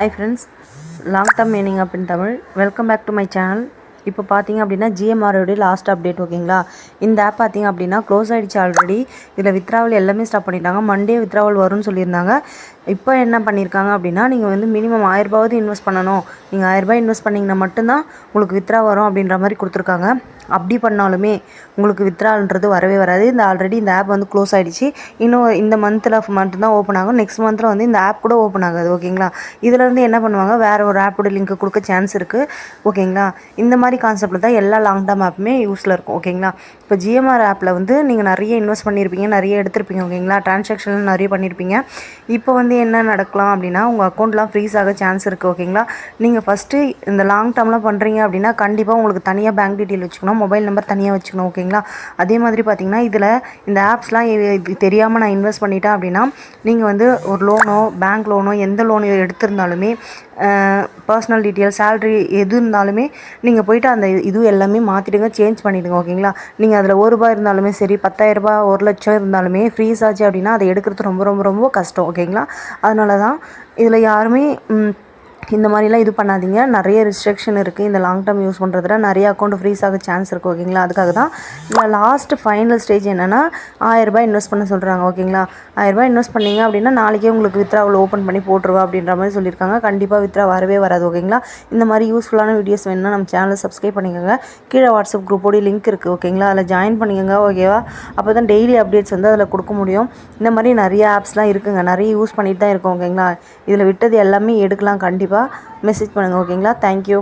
hi friends long term meaning of in Tamil welcome back to my channel இப்போ பார்த்தீங்க அப்படின்னா ஜிஎம்ஆரோடைய last update ஓகேங்களா இந்த ஆப் பார்த்தீங்க அப்படின்னா க்ளோஸ் ஆகிடுச்சு ஆல்ரெடி இதில் வித்ராவல் எல்லாமே ஸ்டாப் பண்ணிட்டாங்க. மண்டே வித்ராவல் வரும்னு சொல்லியிருந்தாங்க. இப்போ என்ன பண்ணியிருக்காங்க அப்படின்னா நீங்கள் வந்து மினிமம் ஆயிரரூபாவது இன்வெஸ்ட் பண்ணணும். நீங்கள் ஆயிரரூபா இன்வெஸ்ட் பண்ணிங்கன்னா மட்டும்தான் உங்களுக்கு வித்ரா வரும் அப்படின்ற மாதிரி கொடுத்துருக்காங்க. அப்படி பண்ணாலுமே உங்களுக்கு வித்ரான்றது வரவே வராது. இந்த ஆல்ரெடி இந்த ஆப் வந்து க்ளோஸ் ஆகிடுச்சு இன்னும் இந்த மந்தில் மட்டும் தான் ஓப்பன் ஆகும். நெக்ஸ்ட் மந்தில் வந்து இந்த ஆப் கூட ஓப்பன் ஆகாது ஓகேங்களா இதிலேருந்து என்ன பண்ணுவாங்க? வேறு ஒரு ஆப்போட லிங்க் கொடுக்க சான்ஸ் இருக்குது ஓகேங்களா இந்த மாதிரி கான்செப்டில் தான் எல்லா லாங் டேர்ம் ஆப்புமே யூஸில் இருக்கும் ஓகேங்களா இப்போ ஜிஎம்ஆர் ஆப்பில் வந்து நீங்கள் நிறைய இன்வெஸ்ட் பண்ணியிருப்பீங்க நிறைய எடுத்திருப்பீங்க ஓகேங்களா ட்ரான்சாக்ஷன் நிறைய பண்ணியிருப்பீங்க இப்போ வந்து என்ன நடக்கலாம் அப்படின்னா உங்கள் அக்கௌண்ட்லாம் ஃப்ரீஸ் ஆக சான்ஸ் இருக்குது ஓகேங்களா நீங்கள் ஃபஸ்ட்டு இந்த லாங் டேர்ம்லாம் பண்ணுறீங்க அப்படின்னா கண்டிப்பாக உங்களுக்கு தனியாக பேங்க் டீட்டெயில் வச்சுக்கணும் மொபைல் நம்பர் தனியாக வச்சுக்கணும் ஓகேங்களா அதே மாதிரி பார்த்தீங்கன்னா இதில் இந்த ஆப்ஸ்லாம் இது தெரியாமல் நான் இன்வெஸ்ட் பண்ணிட்டேன் அப்படின்னா நீங்கள் வந்து ஒரு லோனோ பேங்க் லோனோ எந்த லோன் எடுத்திருந்தாலுமே பர்சனல் டீட்டெயில் சேல்ரி எது இருந்தாலுமே நீங்கள் போயிட்டு அந்த இது எல்லாமே மாற்றிடுங்க சேஞ்ச் பண்ணிவிடுங்க ஓகேங்களா? நீங்கள் அதில் ஒரு ரூபாய் இருந்தாலுமே சரி பத்தாயிரரூபா ஒரு லட்சம் இருந்தாலுமே ஃப்ரீஸ் ஆச்சு அப்படின்னா அதை எடுக்கிறது ரொம்ப ரொம்ப ரொம்ப கஷ்டம் ஓகேங்களா? அதனால தான் இதில் யாருமே இந்த மாதிரிலாம் இது பண்ணாதீங்க. நிறைய ரிஸ்ட்ரிக்ஷன் இருக்குது இந்த லாங் டேர்ம் யூஸ் பண்ணுறதுல நிறைய அக்கௌண்ட் ஃப்ரீஸ் ஆக சான்ஸ் இருக்குது ஓகேங்களா அதுக்காக தான் இதில் லாஸ்ட் ஃபைனல் ஸ்டேஜ் என்னென்னா ஆயிரரூபா இன்வெஸ்ட் பண்ண சொல்கிறாங்க ஓகேங்களா ஆயிரரூபா இன்வெஸ்ட் பண்ணீங்க அப்படின்னா நாளைக்கே உங்களுக்கு வித்ராவில் ஓப்பன் பண்ணி போட்டுருவா அப்படின்ற மாதிரி சொல்லியிருக்காங்க. கண்டிப்பாக வித்ரா வரவே வராது ஓகேங்களா இந்த மாதிரி யூஸ்ஃபுல்லான வீடியோஸ் வேணும்னா நம்ம சேனலை சப்ஸ்கிரைப் பண்ணிக்கோங்க. கீழே வாட்ஸ்அப் குரூப்போடைய லிங்க் இருக்குது ஓகேங்களா அதில் ஜாயின் பண்ணிக்கோங்க ஓகேவா அப்போ தான் டெய்லி அப்டேட்ஸ் வந்து அதில் கொடுக்க முடியும். இந்த மாதிரி நிறைய ஆப்ஸ்லாம் இருக்குங்க. நிறைய யூஸ் பண்ணிட்டு தான் இருக்கோம் ஓகேங்களா இதில் விட்டது எல்லாமே எடுக்கலாம் கண்டிப்பாக கண்டிப்பாக மெசேஜ் பண்ணுங்கள் ஓகேங்களா தேங்க்யூ